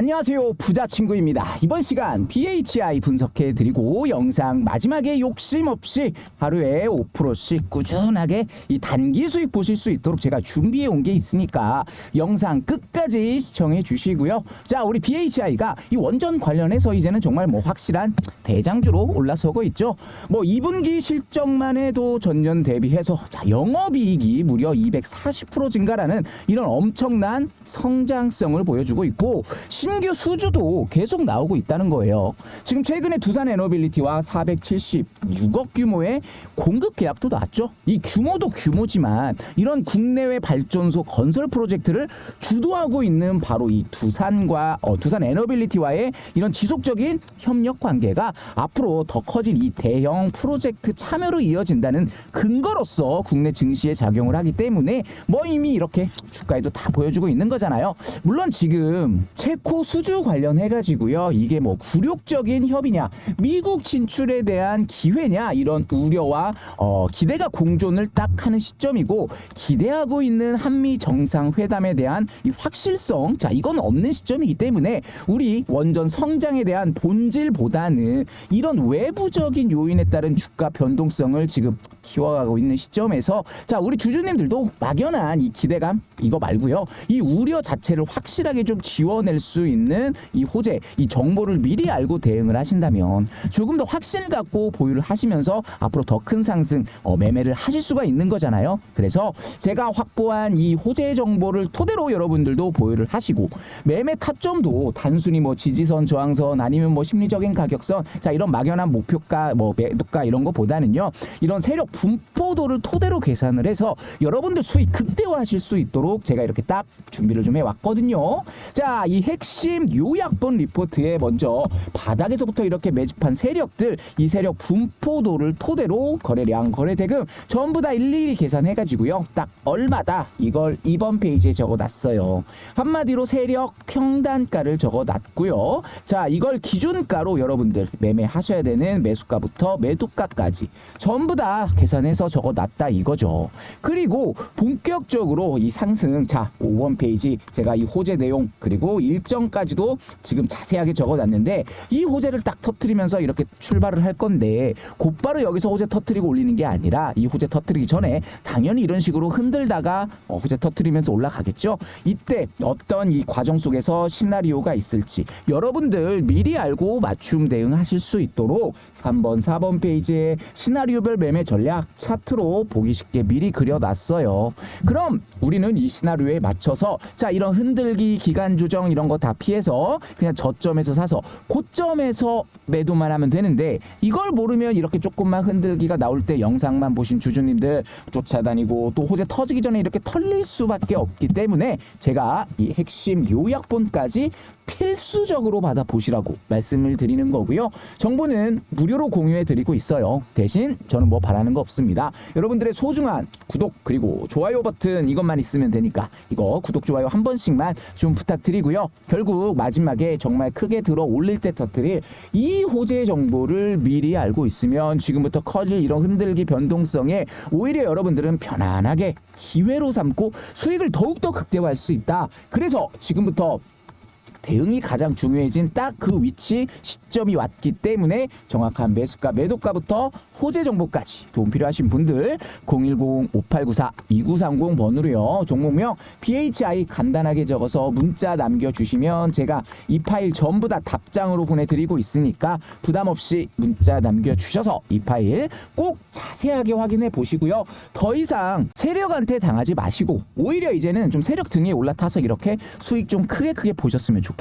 안녕하세요. 부자 친구입니다. 이번 시간 BHI 분석해 드리고 영상 마지막에 욕심 없이 하루에 5%씩 꾸준하게 이 단기 수익 보실 수 있도록 제가 준비해 온 게 있으니까 영상 끝까지 시청해 주시고요. 자 우리 BHI가 이 원전 관련해서 이제는 정말 뭐 확실한 대장주로 올라서고 있죠. 뭐 2분기 실적만 해도 전년 대비해서 자 영업이익이 무려 240% 증가라는 이런 엄청난 성장성을 보여주고 있고 신규 수주도 계속 나오고 있다는 거예요. 지금 최근에 두산 에너빌리티와 476억 규모의 공급 계약도 나왔죠. 이 규모도 규모지만 이런 국내외 발전소 건설 프로젝트를 주도하고 있는 바로 이 두산과 어, 두산 에너빌리티와의 이런 지속적인 협력 관계가 앞으로 더 커질 이 대형 프로젝트 참여로 이어진다는 근거로서 국내 증시에 작용을 하기 때문에 뭐 이미 이렇게 주가에도 다 보여주고 있는 거잖아요. 물론 지금 체코 수주 관련해 가지고요. 이게 뭐 굴욕적인 협의냐, 미국 진출에 대한 기회냐 이런 우려와 어, 기대가 공존을 딱 하는 시점이고 기대하고 있는 한미 정상 회담에 대한 이 확실성, 자 이건 없는 시점이기 때문에 우리 원전 성장에 대한 본질보다는 이런 외부적인 요인에 따른 주가 변동성을 지금 키워가고 있는 시점에서 자 우리 주주님들도 막연한 이 기대감 이거 말고요. 이 우려 자체를 확실하게 좀 지워낼 수 있는 이 호재 이 정보를 미리 알고 대응을 하신다면 조금 더 확신 갖고 보유를 하시면서 앞으로 더 큰 상승 어, 매매를 하실 수가 있는 거잖아요. 그래서 제가 확보한 이 호재 정보를 토대로 여러분들도 보유를 하시고 매매 타점도 단순히 뭐 지지선 저항선 아니면 뭐 심리적인 가격선 자 이런 막연한 목표가 뭐 매도가 이런 거보다는요 이런 세력 분포도를 토대로 계산을 해서 여러분들 수익 극대화하실 수 있도록 제가 이렇게 딱 준비를 좀 해왔거든요. 자, 이 핵심 요약본 리포트에 먼저 바닥에서부터 이렇게 매집한 세력들, 이 세력 분포도를 토대로 거래량, 거래대금 전부 다 일일이 계산해가지고요. 딱 얼마다 이걸 이번 페이지에 적어놨어요. 한마디로 세력 평단가를 적어놨고요. 자, 이걸 기준가로 여러분들 매매하셔야 되는 매수가부터 매도가까지 전부 다 계산해서 적어놨다 이거죠. 그리고 본격적으로 이 상승 자 5번 페이지 제가 이 호재 내용 그리고 일정까지도 지금 자세하게 적어놨는데 이 호재를 딱 터트리면서 이렇게 출발을 할 건데 곧바로 여기서 호재 터트리고 올리는 게 아니라 이 호재 터트리기 전에 당연히 이런 식으로 흔들다가 어, 호재 터트리면서 올라가겠죠. 이때 어떤 이 과정 속에서 시나리오가 있을지 여러분들 미리 알고 맞춤 대응하실 수 있도록 3번 4번 페이지에 시나리오별 매매 전략 차트로 보기 쉽게 미리 그려놨어요. 그럼 우리는 이 시나리오에 맞춰서 자 이런 흔들기 기간 조정 이런 거 다 피해서 그냥 저점에서 사서 고점에서 매도만 하면 되는데 이걸 모르면 이렇게 조금만 흔들기가 나올 때 영상만 보신 주주님들 쫓아다니고 또 호재 터지기 전에 이렇게 털릴 수밖에 없기 때문에 제가 이 핵심 요약본까지 필수적으로 받아 보시라고 말씀을 드리는 거고요. 정보는 무료로 공유해 드리고 있어요. 대신 저는 뭐 바라는 거 없습니다. 여러분들의 소중한 구독 그리고 좋아요 버튼 이것만 있으면 되니까 이거 구독 좋아요 한 번씩만 좀 부탁드리고요. 결국 마지막에 정말 크게 들어 올릴 때 터뜨릴 이 호재 정보를 미리 알고 있으면 지금부터 커질 이런 흔들기 변동성에 오히려 여러분들은 편안하게 기회로 삼고 수익을 더욱더 극대화할 수 있다. 그래서 지금부터 대응이 가장 중요해진 딱 그 위치 시점이 왔기 때문에 정확한 매수가 매도가부터 호재 정보까지 도움 필요하신 분들 010-5894-2930 번호로요 종목명 PHI 간단하게 적어서 문자 남겨주시면 제가 이 파일 전부 다 답장으로 보내드리고 있으니까 부담 없이 문자 남겨주셔서 이 파일 꼭 자세하게 확인해 보시고요 더 이상 세력한테 당하지 마시고 오히려 이제는 좀 세력 등에 올라타서 이렇게 수익 좀 크게 크게 보셨으면 좋겠습니다.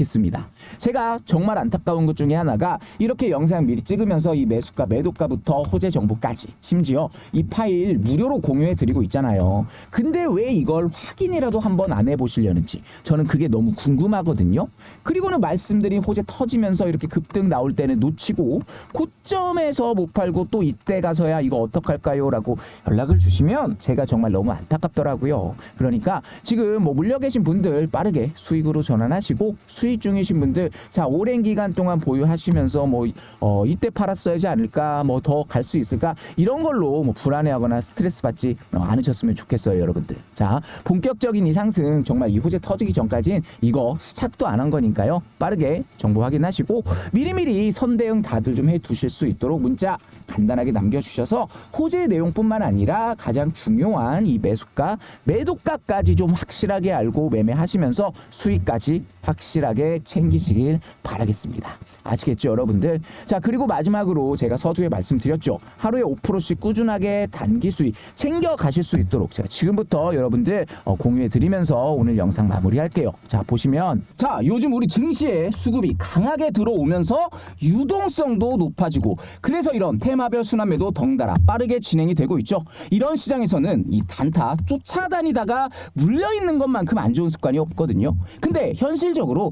제가 정말 안타까운 것 중에 하나가 이렇게 영상 미리 찍으면서 이 매수가 매도가부터 호재 정보까지 심지어 이 파일 무료로 공유해 드리고 있잖아요. 근데 왜 이걸 확인이라도 한번 안 해보시려는지 저는 그게 너무 궁금하거든요. 그리고는 말씀드린 호재 터지면서 이렇게 급등 나올 때는 놓치고 고점에서 못 팔고 또 이때 가서야 이거 어떡할까요? 라고 연락을 주시면 제가 정말 너무 안타깝더라고요. 그러니까 지금 뭐 물려 계신 분들 빠르게 수익으로 전환하시고 수익 중이신 분들 자 오랜 기간 동안 보유하시면서 뭐 어, 이때 팔았어야지 않을까 뭐 더 갈 수 있을까 이런 걸로 뭐 불안해하거나 스트레스 받지 어, 않으셨으면 좋겠어요 여러분들. 자 본격적인 이 상승 정말 이 호재 터지기 전까진 이거 시작도 안 한 거니까요. 빠르게 정보 확인하시고 미리미리 선대응 다들 좀 해 두실 수 있도록 문자 간단하게 남겨주셔서 호재 내용뿐만 아니라 가장 중요한 이 매수가 매도가까지 좀 확실하게 알고 매매하시면서 수익까지 확실하게 챙기시길 바라겠습니다. 아시겠죠, 여러분들? 자, 그리고 마지막으로 제가 서두에 말씀드렸죠. 하루에 5%씩 꾸준하게 단기 수익 챙겨 가실 수 있도록 제가 지금부터 여러분들 어, 공유해 드리면서 오늘 영상 마무리할게요. 자, 보시면 자, 요즘 우리 증시에 수급이 강하게 들어오면서 유동성도 높아지고 그래서 이런 테마별 순환매도 덩달아 빠르게 진행이 되고 있죠. 이런 시장에서는 이 단타 쫓아다니다가 물려 있는 것만큼 안 좋은 습관이 없거든요. 근데 현실적으로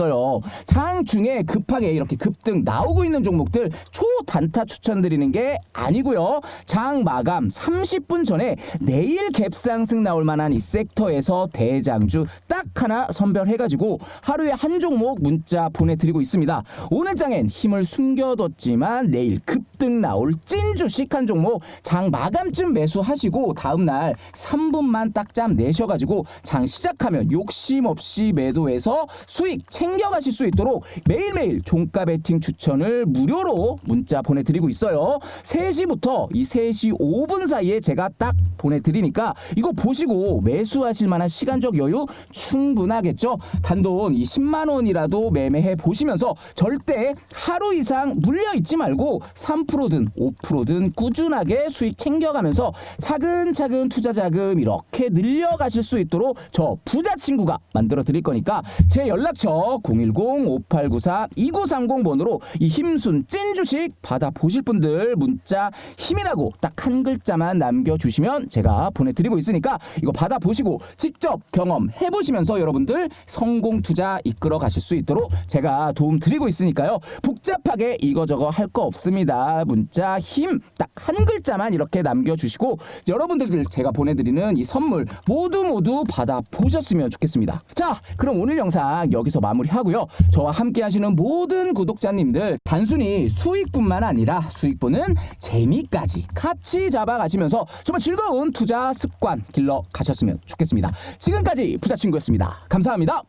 어요. 장 중에 급하게 이렇게 급등 나오고 있는 종목들 초단타 추천드리는 게 아니고요. 장 마감 30분 전에 내일 갭상승 나올 만한 이 섹터에서 대장주 딱 하나 선별해가지고 하루에 한 종목 문자 보내드리고 있습니다. 오늘 장엔 힘을 숨겨뒀지만 내일 급등 나올 찐 주식 한 종목 장 마감쯤 매수하시고 다음날 3분만 딱짬 내셔가지고 장 시작하면 욕심 없이 매도해서 수익 챙 겨가실 수 있도록 매일매일 종가 베팅 추천을 무료로 문자 보내드리고 있어요. 3시부터 이 3시 5분 사이에 제가 딱 보내드리니까 이거 보시고 매수하실 만한 시간적 여유 충분하겠죠. 단돈 이 10만 원이라도 매매해 보시면서 절대 하루 이상 물려 있지 말고 3%든 5%든 꾸준하게 수익 챙겨가면서 차근차근 투자 자금 이렇게 늘려가실 수 있도록 저 부자 친구가 만들어 드릴 거니까 제 연락처 010-5894-2930번으로 이 힘순 찐 주식 받아 보실 분들 문자 힘이라고 딱 한 글자만 남겨주시면 제가 보내드리고 있으니까 이거 받아 보시고 직접 경험해 보시면서 여러분들 성공 투자 이끌어 가실 수 있도록 제가 도움 드리고 있으니까요. 복잡하게 이거저거 할 거 없습니다. 문자 힘 딱 한 글자만 이렇게 남겨주시고 여러분들 제가 보내드리는 이 선물 모두 모두 받아 보셨으면 좋겠습니다. 자 그럼 오늘 영상 여기서 마무리 하고요. 저와 함께 하시는 모든 구독자님들 단순히 수익뿐만 아니라 수익보는 재미까지 같이 잡아가시면서 정말 즐거운 투자 습관 길러 가셨으면 좋겠습니다. 지금까지 부자친구였습니다. 감사합니다